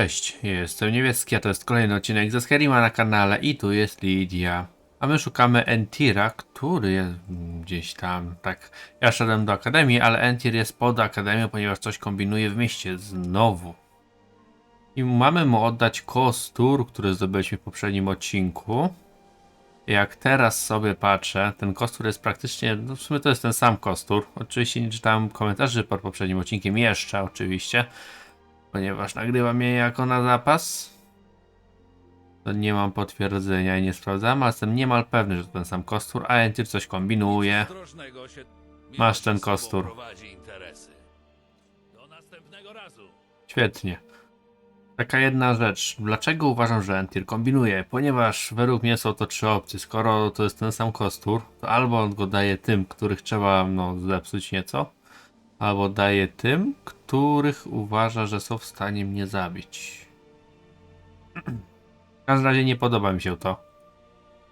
Cześć, jestem Niebieski, a to jest kolejny odcinek ze Skyrima na kanale i tu jest Lidia. A my szukamy Entira, który jest gdzieś tam, tak. Ja szedłem do Akademii, ale Entir jest pod Akademią, ponieważ coś kombinuje w mieście znowu. I mamy mu oddać kostur, który zdobyliśmy w poprzednim odcinku. Jak teraz sobie patrzę, ten kostur jest praktycznie, no w sumie to jest ten sam kostur. Oczywiście nie czytałem komentarzy pod poprzednim odcinkiem, jeszcze oczywiście ponieważ nagrywam je jako na zapas. To nie mam potwierdzenia i nie sprawdzam, ale jestem niemal pewny, że to ten sam kostur, a Entir coś kombinuje. Masz ten kostur. Świetnie. Taka jedna rzecz. Dlaczego uważam, że Entir kombinuje? Ponieważ według mnie są to trzy opcje. Skoro to jest ten sam kostur, to albo on go daje tym, których trzeba no, zepsuć nieco, albo daje tym, których uważa, że są w stanie mnie zabić. W każdym razie nie podoba mi się to.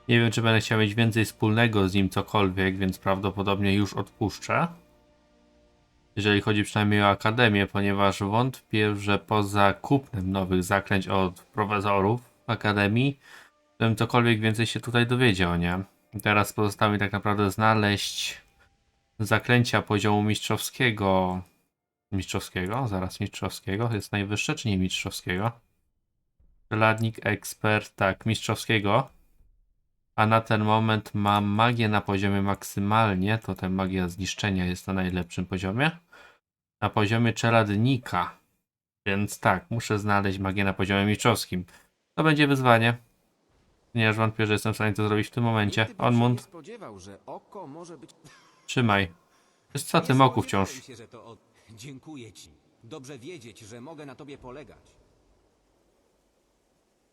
Nie wiem, czy będę chciał mieć więcej wspólnego z nim cokolwiek, więc prawdopodobnie już odpuszczę. Jeżeli chodzi przynajmniej o Akademię, ponieważ wątpię, że poza kupnem nowych zaklęć od profesorów Akademii, bym cokolwiek więcej się tutaj dowiedział, nie? I teraz pozostało mi tak naprawdę znaleźć zaklęcia poziomu mistrzowskiego. Mistrzowskiego? Zaraz mistrzowskiego. Jest najwyższe, czy nie mistrzowskiego? Czeladnik, ekspert, tak, mistrzowskiego. A na ten moment mam magię na poziomie maksymalnie. To ten magia zniszczenia jest na najlepszym poziomie. Na poziomie czeladnika. Więc tak, muszę znaleźć magię na poziomie mistrzowskim. To będzie wyzwanie. Ponieważ wątpię, że jestem w stanie to zrobić w tym momencie. Onmund, nie trzymaj. Jest co Nie tym oku wciąż. Się. Dziękuję ci. Dobrze wiedzieć, że mogę na tobie polegać.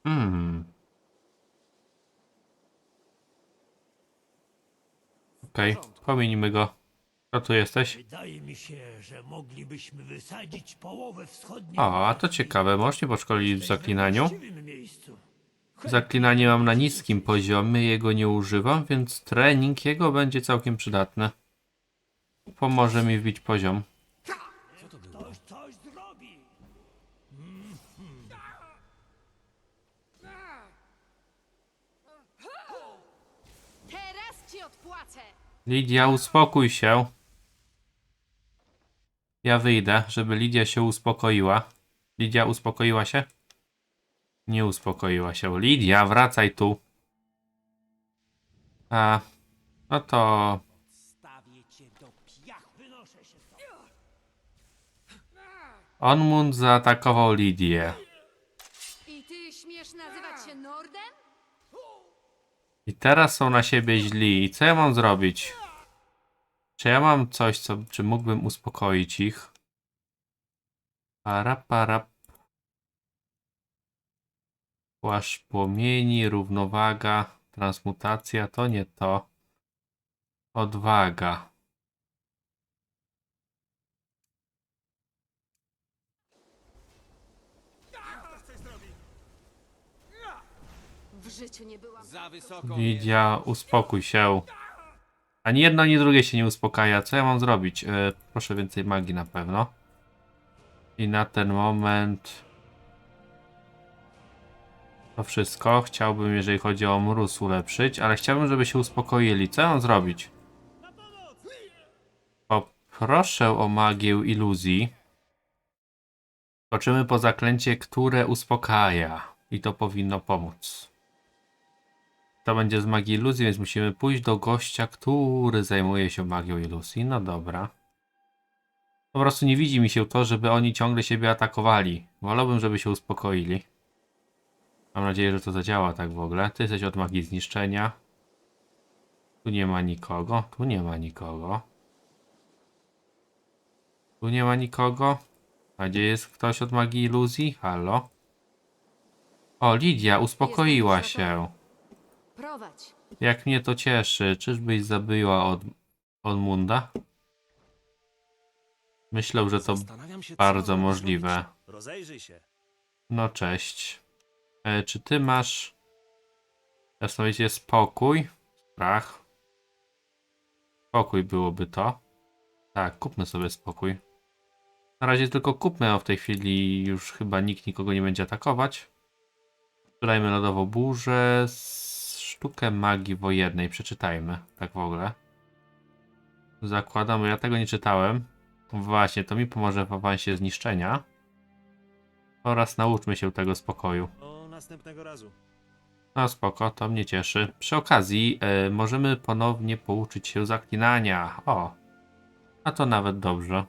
Hmm. Okej, pominimy go. Co tu jesteś? Wydaje mi się, że moglibyśmy wysadzić połowę wschodniej. O, a to ciekawe. Możesz mnie podszkolić w zaklinaniu? Zaklinanie mam na niskim poziomie, jego nie używam, więc trening jego będzie całkiem przydatny. Pomoże mi wbić poziom. Ktoś coś zrobi. Teraz ci odpłacę! Lidia, uspokój się. Ja wyjdę, żeby Lidia się uspokoiła. Lidia, uspokoiła się? Nie uspokoiła się. Lidia, wracaj tu. A, no to. Onmund zaatakował Lidię. I ty śmiesz nazywać się Nordem? I teraz są na siebie źli. I co ja mam zrobić? Czy ja mam coś, co, czy mógłbym uspokoić ich? Para, para. Płaszcz płomieni, równowaga, transmutacja, to nie to. Odwaga. W życiu nie byłam. Za wysoko Lidia, uspokój się. Ani jedno, ani drugie się nie uspokaja. Co ja mam zrobić? E, proszę więcej magii na pewno. I na ten moment... To wszystko. Chciałbym, jeżeli chodzi o mróz, ulepszyć, ale chciałbym, żeby się uspokoili. Co ja mam zrobić? Poproszę o magię iluzji. Toczymy po zaklęcie, które uspokaja. I to powinno pomóc. To będzie z magii iluzji, więc musimy pójść do gościa, który zajmuje się magią iluzji. No dobra. Po prostu nie widzi mi się to, żeby oni ciągle siebie atakowali. Wolałbym, żeby się uspokoili. Mam nadzieję, że to zadziała tak w ogóle. Ty jesteś od magii zniszczenia. Tu nie ma nikogo. Tu nie ma nikogo. Tu nie ma nikogo. A gdzie jest ktoś od magii iluzji? Halo? O, Lidia, uspokoiła się. Prowadź. Jak mnie to cieszy. Czyżbyś zabyła od, od Munda? Myślę, że to Zastanawiam się, co bardzo możliwe. zrobić. Rozejrzyj się. No cześć. E, czy ty masz... Jasnowicie spokój? Strach? Spokój byłoby to. Tak, kupmy sobie spokój. Na razie tylko kupmy, a w tej chwili już chyba nikt nikogo nie będzie atakować. Sprzedajmy lodową burzę, sztukę magii wojennej, przeczytajmy, tak w ogóle. Zakładam, bo ja tego nie czytałem. Właśnie, to mi pomoże w awansie zniszczenia. Oraz nauczmy się tego spokoju. Do następnego razu. No spoko, to mnie cieszy. Przy okazji e, możemy ponownie pouczyć się zaklinania. O, a to nawet dobrze.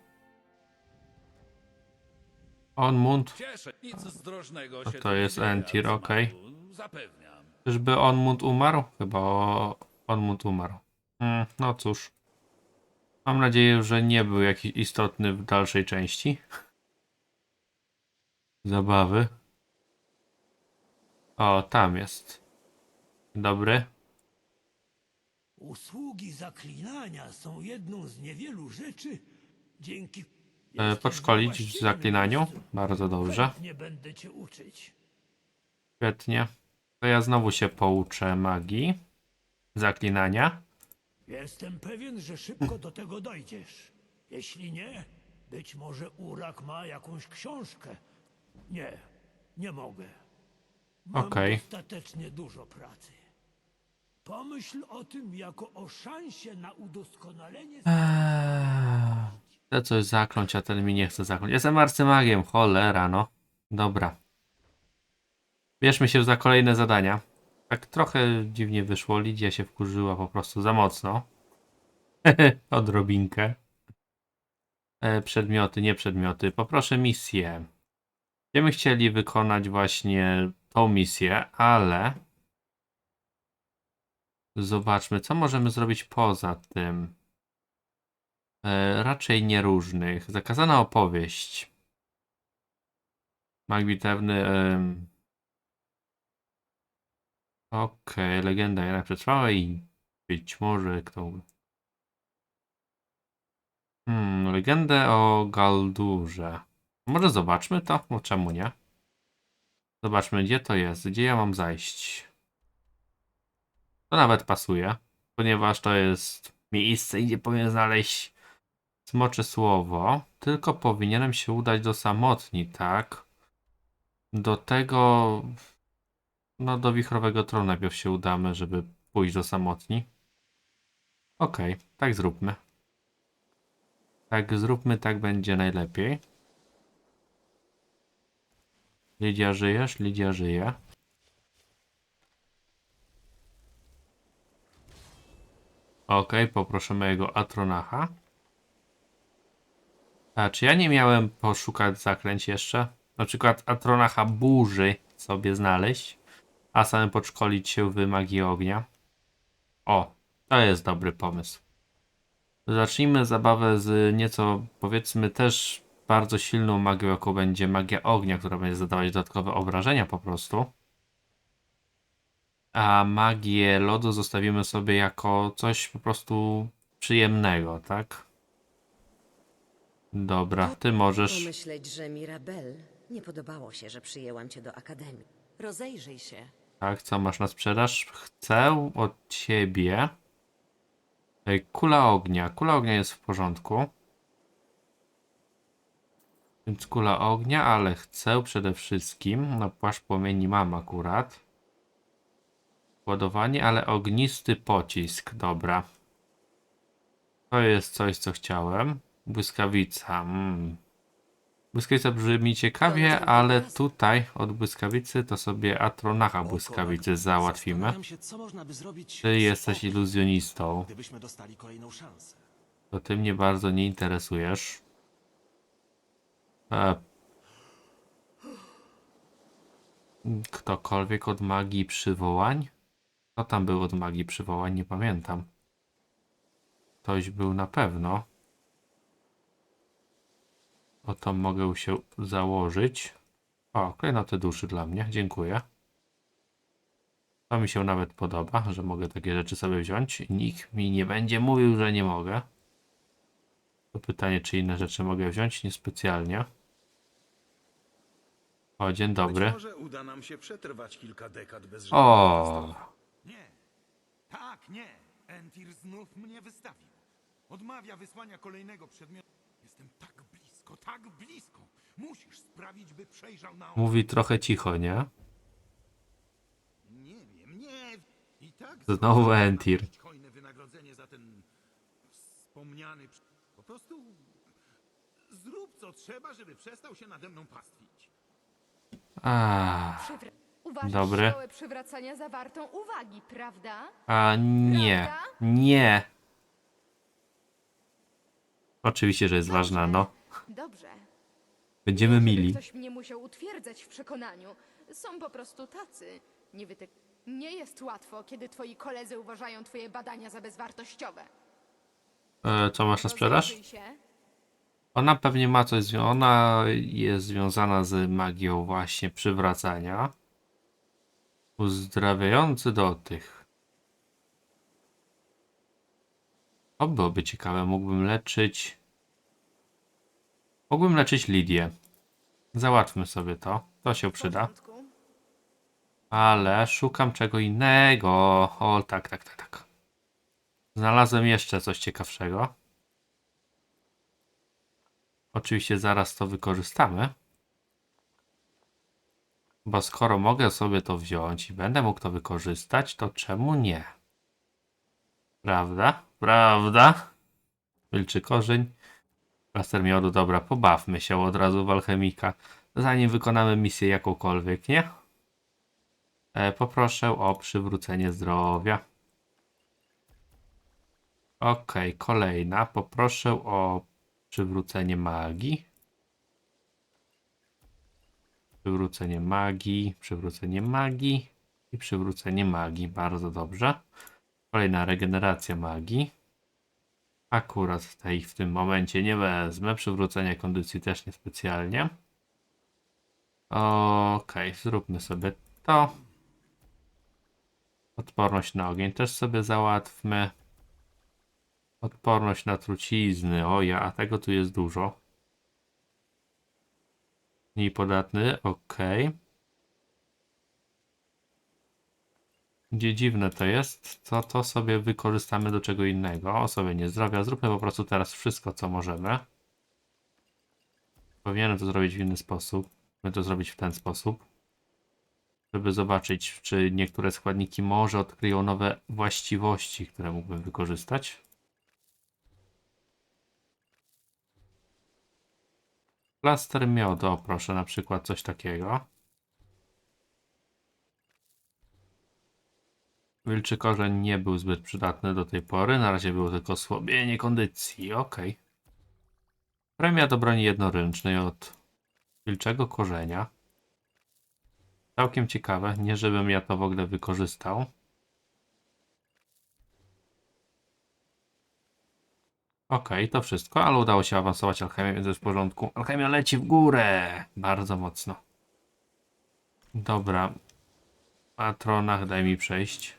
Onmund, Cieszę. Nic zdrożnego To się to jest Entir, okej. Arcymaglu, Zapewniam. Czyżby Onmund umarł? Chyba Onmund umarł. Mm, no cóż. Mam nadzieję, że nie był jakiś istotny w dalszej części. Zabawy. O, tam jest. Dobry. Usługi zaklinania są jedną z niewielu rzeczy, dzięki. E, podszkolić w zaklinaniu? Bardzo dobrze. Nie będę cię uczyć. Świetnie. To ja znowu się pouczę magii. Zaklinania. Jestem pewien, że szybko do tego dojdziesz. Jeśli nie, być może Urak ma jakąś książkę. Nie, nie mogę. Mam Okej. dostatecznie dużo pracy. Pomyśl o tym jako o szansie na udoskonalenie. Chcę coś zakląć, a ten mi nie chce zakląć. Jestem arcymagiem, cholera no. Dobra. Bierzmy się za kolejne zadania. Tak trochę dziwnie wyszło. Lidia się wkurzyła po prostu za mocno. Odrobinkę. E, przedmioty, nie przedmioty. Poproszę misję. Będziemy chcieli wykonać właśnie tą misję, ale zobaczmy, co możemy zrobić poza tym. E, raczej nieróżnych. Zakazana opowieść. Mag. Okej, legenda jednak przetrwała i być może kto. Hmm, legendę o Galdurze. Może zobaczmy to? No czemu nie? Zobaczmy, gdzie to jest, gdzie ja mam zajść. To nawet pasuje, ponieważ to jest miejsce, gdzie powinien znaleźć Smocze słowo, tylko powinienem się udać do samotni, tak? Do tego. No, do wichrowego tronu najpierw się udamy, żeby pójść do samotni. Okej, tak zróbmy. Tak zróbmy, tak będzie najlepiej. Lidia żyjesz? Lidia żyje. Okej, poproszę mojego Atronacha. A czy ja nie miałem poszukać zaklęć jeszcze? Na przykład Atronacha burzy sobie znaleźć, a samym podszkolić się w magii ognia. O, to jest dobry pomysł. Zacznijmy zabawę z nieco, powiedzmy, też bardzo silną magią, jaką będzie magia ognia, która będzie zadawać dodatkowe obrażenia po prostu. A magię lodu zostawimy sobie jako coś po prostu przyjemnego, tak? Dobra, ty możesz. Pomyśleć, że Mirabel nie podobało się, że przyjęłam cię do akademii. Rozejrzyj się. Tak, co masz na sprzedaż? Chcę od ciebie. Kula ognia. Kula ognia jest w porządku. Więc kula ognia, ale chcę przede wszystkim. No, płaszcz płomieni mam akurat. Ładowanie, ale ognisty pocisk. Dobra. To jest coś, co chciałem. Błyskawica. Mm. Błyskawica brzmi ciekawie, ale tutaj od błyskawicy to sobie Atronacha błyskawicy załatwimy. Ty jesteś iluzjonistą. To ty mnie bardzo nie interesujesz. E... Ktokolwiek od magii przywołań? Kto tam był od magii przywołań? Nie pamiętam. Ktoś był na pewno. O to mogę się założyć. O, klejnoty duszy dla mnie. Dziękuję. To mi się nawet podoba, że mogę takie rzeczy sobie wziąć. Nikt mi nie będzie mówił, że nie mogę. To pytanie, czy inne rzeczy mogę wziąć? Niespecjalnie. O, dzień dobry. Być może uda nam się przetrwać kilka dekad bez żadnych O, Nie. Tak, nie. Entir znów mnie wystawił. Odmawia wysłania kolejnego przedmiotu. Jestem tak blisko. tak blisko. Musisz sprawić, by przejrzał na Mówi trochę cicho, nie? Nie wiem, nie. I tak Znowu Entir. hojne wynagrodzenie za ten wspomniany. przy- Po prostu zrób co trzeba, żeby przestał się nade mną pastwić. A, Przywra- Uważasz Dobre. szkołę przywracania zawartą uwagi, prawda? a nie, nie. Oczywiście, że jest Dobrze. ważna, no. Dobrze. Będziemy Żeby mili. Ktoś mnie musiał utwierdzać w przekonaniu. Są po prostu tacy. Nie wytyk... Nie jest łatwo, kiedy twoi koledzy uważają twoje badania za bezwartościowe. E, co masz na sprzedaż? Rozejrzyj się. Ona pewnie ma coś, zwią- ona jest związana z magią właśnie przywracania. Uzdrawiający dotyk. To byłoby ciekawe, mógłbym leczyć... Mógłbym leczyć Lidię. Załatwmy sobie to, to się przyda. Ale szukam czego innego. O, tak, tak, tak, tak. Znalazłem jeszcze coś ciekawszego. Oczywiście zaraz to wykorzystamy. Bo skoro mogę sobie to wziąć i będę mógł to wykorzystać, to czemu nie? Prawda? Prawda? Wilczy korzeń. Plaster miodu, dobra, pobawmy się od razu w alchemika, zanim wykonamy misję jakąkolwiek, nie? E, poproszę o przywrócenie zdrowia. Ok, kolejna. Poproszę o przywrócenie magii. Przywrócenie magii, przywrócenie magii i przywrócenie magii. Bardzo dobrze. Kolejna regeneracja magii. Akurat tej w tym momencie nie wezmę. Przywrócenie kondycji też niespecjalnie. Okej, zróbmy sobie to. Odporność na ogień też sobie załatwmy. Odporność na trucizny. O ja, a tego tu jest dużo. Mniej podatny, ok. Gdzie dziwne to jest, to to sobie wykorzystamy do czego innego. O sobie nie zdrowia. Zróbmy po prostu teraz wszystko, co możemy. Powinienem to zrobić w inny sposób. Będę to zrobić w ten sposób żeby zobaczyć, czy niektóre składniki może odkryją nowe właściwości, które mógłbym wykorzystać. Plaster miodu, proszę, na przykład coś takiego. Wilczy korzeń nie był zbyt przydatny do tej pory, na razie było tylko osłabienie kondycji, ok. Premia do broni jednoręcznej od wilczego korzenia. Całkiem ciekawe, nie żebym ja to w ogóle wykorzystał. Okej, to wszystko, ale udało się awansować alchemię, więc jest w porządku. Alchemia leci w górę! Bardzo mocno. Dobra. Patronach, daj mi przejść.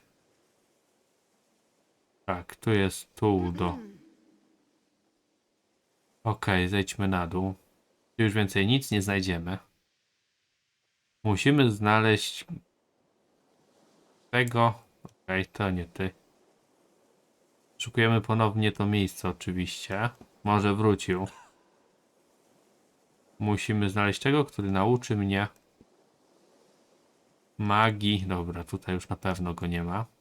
Tak, tu jest tu do... Okej, zejdźmy na dół. Tu już więcej nic nie znajdziemy. Musimy znaleźć tego. Okej, to nie ty. Szukujemy ponownie to miejsce, oczywiście. Może wrócił. Musimy znaleźć tego, który nauczy mnie magii. Dobra, tutaj już na pewno go nie ma.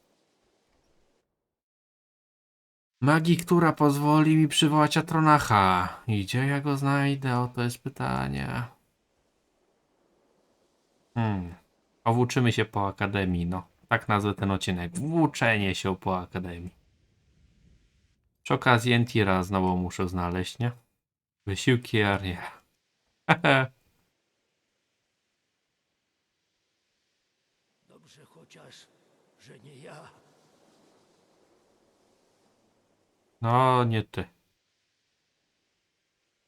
Magii, która pozwoli mi przywołać Atronacha. I gdzie ja go znajdę? O, to jest pytanie. Hmm. Owłóczymy się po akademii, no. Tak nazwę ten odcinek. Włóczenie się po akademii. Przy okazji Entira znowu muszę znaleźć, nie? Wysiłki Arie. Dobrze chociaż, że nie ja. No, nie ty.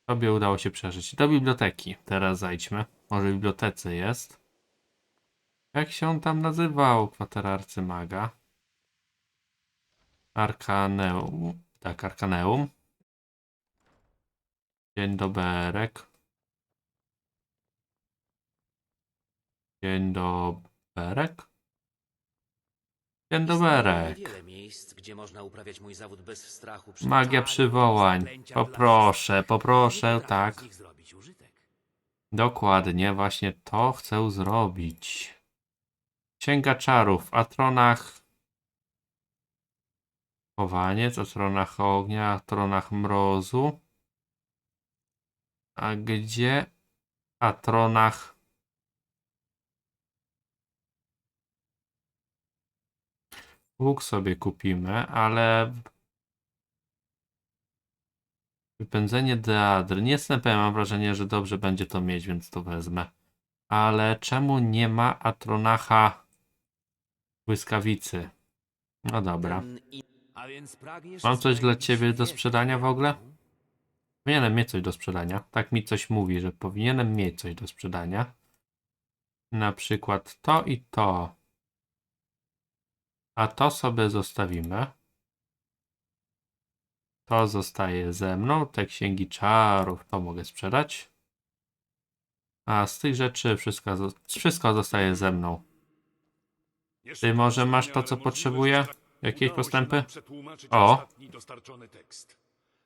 Tobie udało się przeżyć. Do biblioteki. Teraz zajdźmy. Może w bibliotece jest. Jak się on tam nazywał? Kwatera arcymaga. Arkaneum. Tak, Arkaneum. Dzień doberek. Dzień doberek. Dzień Istnieje doberek. Wiele miejsc, gdzie można uprawiać mój zawód bez strachu Magia przywołań. zaklęcia Poproszę, poproszę, Potrafię tak. z nich zrobić użytek. Dokładnie, właśnie to chcę zrobić. Księga czarów, Atronach. Chowaniec, Atronach ognia, Atronach mrozu. A gdzie Atronach? Łuk sobie kupimy, ale Wypędzenie Deadry. Nie jestem pewien, mam wrażenie, że dobrze będzie to mieć, więc to wezmę. Ale czemu nie ma Atronacha błyskawicy? No dobra. Mam coś dla ciebie do sprzedania w ogóle? Powinienem mieć coś do sprzedania. Tak mi coś mówi, że powinienem mieć coś do sprzedania. Na przykład to i to. A to sobie zostawimy. To zostaje ze mną. Te księgi czarów to mogę sprzedać. A z tych rzeczy wszystko, wszystko zostaje ze mną. Ty może masz to, co potrzebuję? Jakieś postępy? O.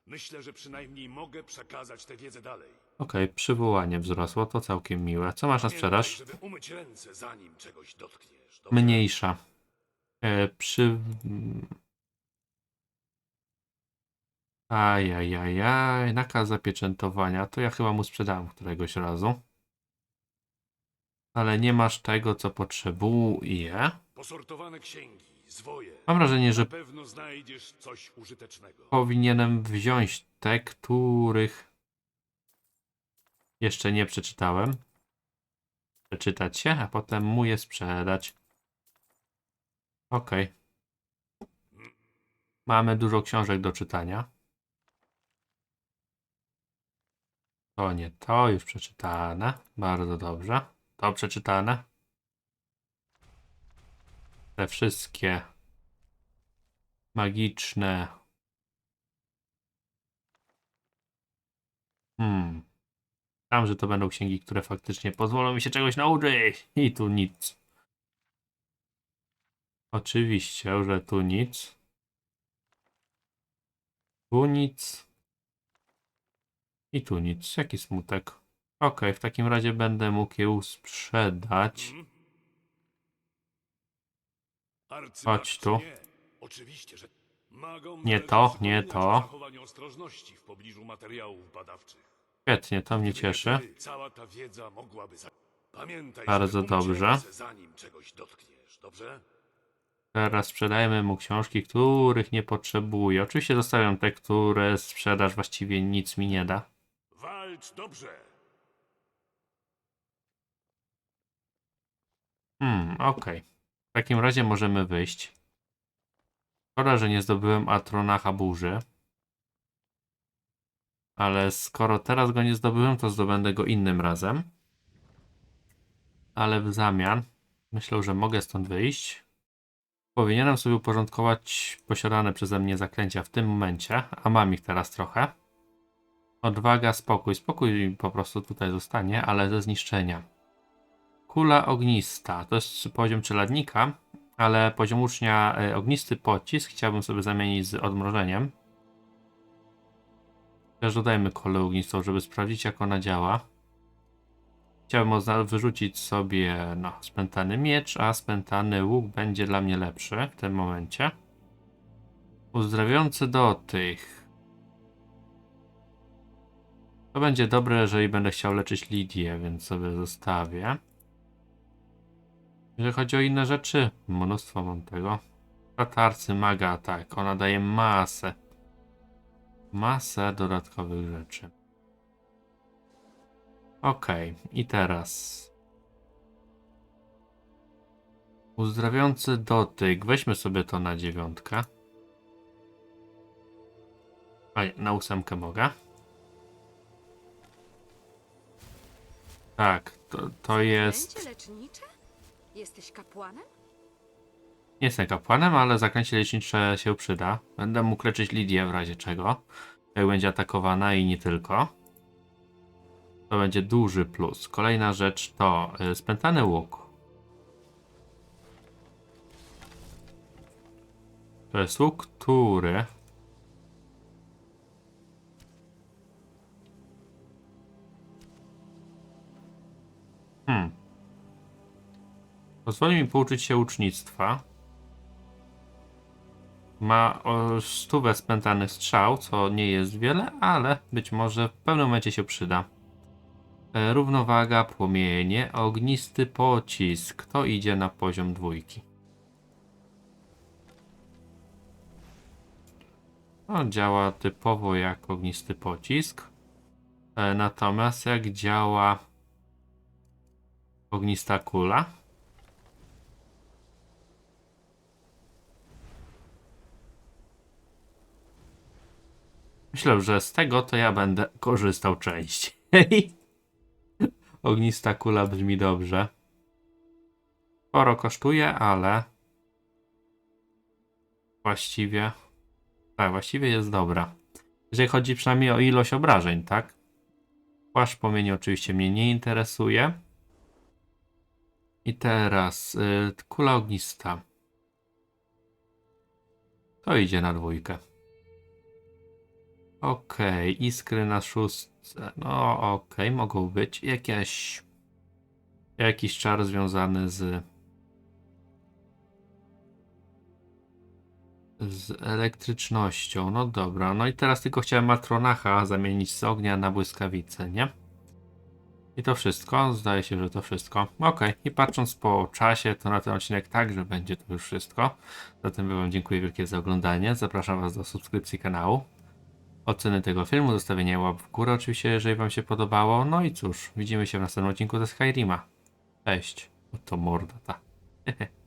Myślę, że przynajmniej mogę przekazać tę wiedzę dalej. Okej, przywołanie wzrosło, to całkiem miłe. Co masz na sprzedaż? Mniejsza. E, przy... Ajajajaj, nakaz zapieczętowania. To ja chyba mu sprzedałem któregoś razu. Ale nie masz tego, co potrzebuję. Posortowane księgi, zwoje. Mam wrażenie, że Na pewno znajdziesz coś użytecznego. powinienem wziąć te, których jeszcze nie przeczytałem. Przeczytać się, a potem mu je sprzedać. Okej. Mamy dużo książek do czytania. To nie to, już przeczytane. Bardzo dobrze. To przeczytane. Te wszystkie magiczne Hmm. Tam, że to będą księgi, które faktycznie pozwolą mi się czegoś nauczyć. I tu nic. Oczywiście, że tu nic. Tu nic. I tu nic. Jaki smutek. Okej, w takim razie będę mógł je sprzedać. Arcymag Chodź tu. Nie. Oczywiście, że magom Nie należy to, nie to. o zachowaniu ostrożności w pobliżu materiałów badawczych. Świetnie, to mnie cieszy. Bardzo dobrze. Teraz sprzedajemy mu książki, których nie potrzebuję. Oczywiście zostawiam te, które sprzedaż właściwie nic mi nie da. Walcz dobrze. Hmm, okej. W takim razie możemy wyjść. Szkoda, że nie zdobyłem Atronacha Burzy. Ale skoro teraz go nie zdobyłem, to zdobędę go innym razem. Ale w zamian myślę, że mogę stąd wyjść. Powinienem sobie uporządkować posiadane przeze mnie zaklęcia w tym momencie, a mam ich teraz trochę. Odwaga, spokój. Spokój po prostu tutaj zostanie, ale ze zniszczenia. Kula ognista. To jest poziom czeladnika, ale poziom ucznia e, ognisty pocisk chciałbym sobie zamienić z odmrożeniem. Też dodajmy kolę ognistą, żeby sprawdzić jak ona działa. Chciałbym wyrzucić sobie no, spętany miecz, a spętany łuk będzie dla mnie lepszy w tym momencie. Uzdrawiający dotyk. To będzie dobre, jeżeli będę chciał leczyć Lidię, więc sobie zostawię. Jeżeli chodzi o inne rzeczy, mnóstwo mam tego. Tatarcy maga, tak, ona daje masę. Masę dodatkowych rzeczy. Okej, i teraz. Uzdrawiający dotyk. Weźmy sobie to na dziewiątkę. Nie, na ósemkę mogę. Tak, to, to jest. Lecznicze? Jesteś kapłanem? Nie jestem kapłanem, ale zaklęcie lecznicze się przyda. Będę mógł leczyć Lidię w razie czego. Jak będzie atakowana i nie tylko. To będzie duży plus. Kolejna rzecz to y, spętany łuk. To jest łuk, który... Hmm. Pozwoli mi pouczyć się ucznictwa. Ma stówę spętanych strzał, co nie jest wiele, ale być może w pewnym momencie się przyda. E, Równowaga, płomienie, ognisty pocisk. To idzie na poziom dwójki. On działa typowo jak ognisty pocisk. E, Natomiast jak działa ognista kula, Myślę, że z tego to ja będę korzystał częściej. Ognista kula brzmi dobrze. Sporo kosztuje, ale właściwie tak, właściwie jest dobra. Jeżeli chodzi przynajmniej o ilość obrażeń, tak? Płaszcz płomieni oczywiście mnie nie interesuje. I teraz y, kula ognista. To idzie na dwójkę. Okej, iskry na szóstce. No okej, mogą być. Jakieś... Jakiś czar związany z... Z elektrycznością. No dobra, no i teraz tylko chciałem Matronacha zamienić z ognia na błyskawicę, nie? I to wszystko. Zdaje się, że to wszystko. Okej, i patrząc po czasie, to na ten odcinek także będzie to już wszystko. Zatem Wam dziękuję wielkie za oglądanie. Zapraszam Was do subskrypcji kanału oceny tego filmu, zostawienia łap w górę oczywiście, jeżeli Wam się podobało. No i cóż, widzimy się w następnym odcinku ze Skyrima. Cześć. Oto morda ta.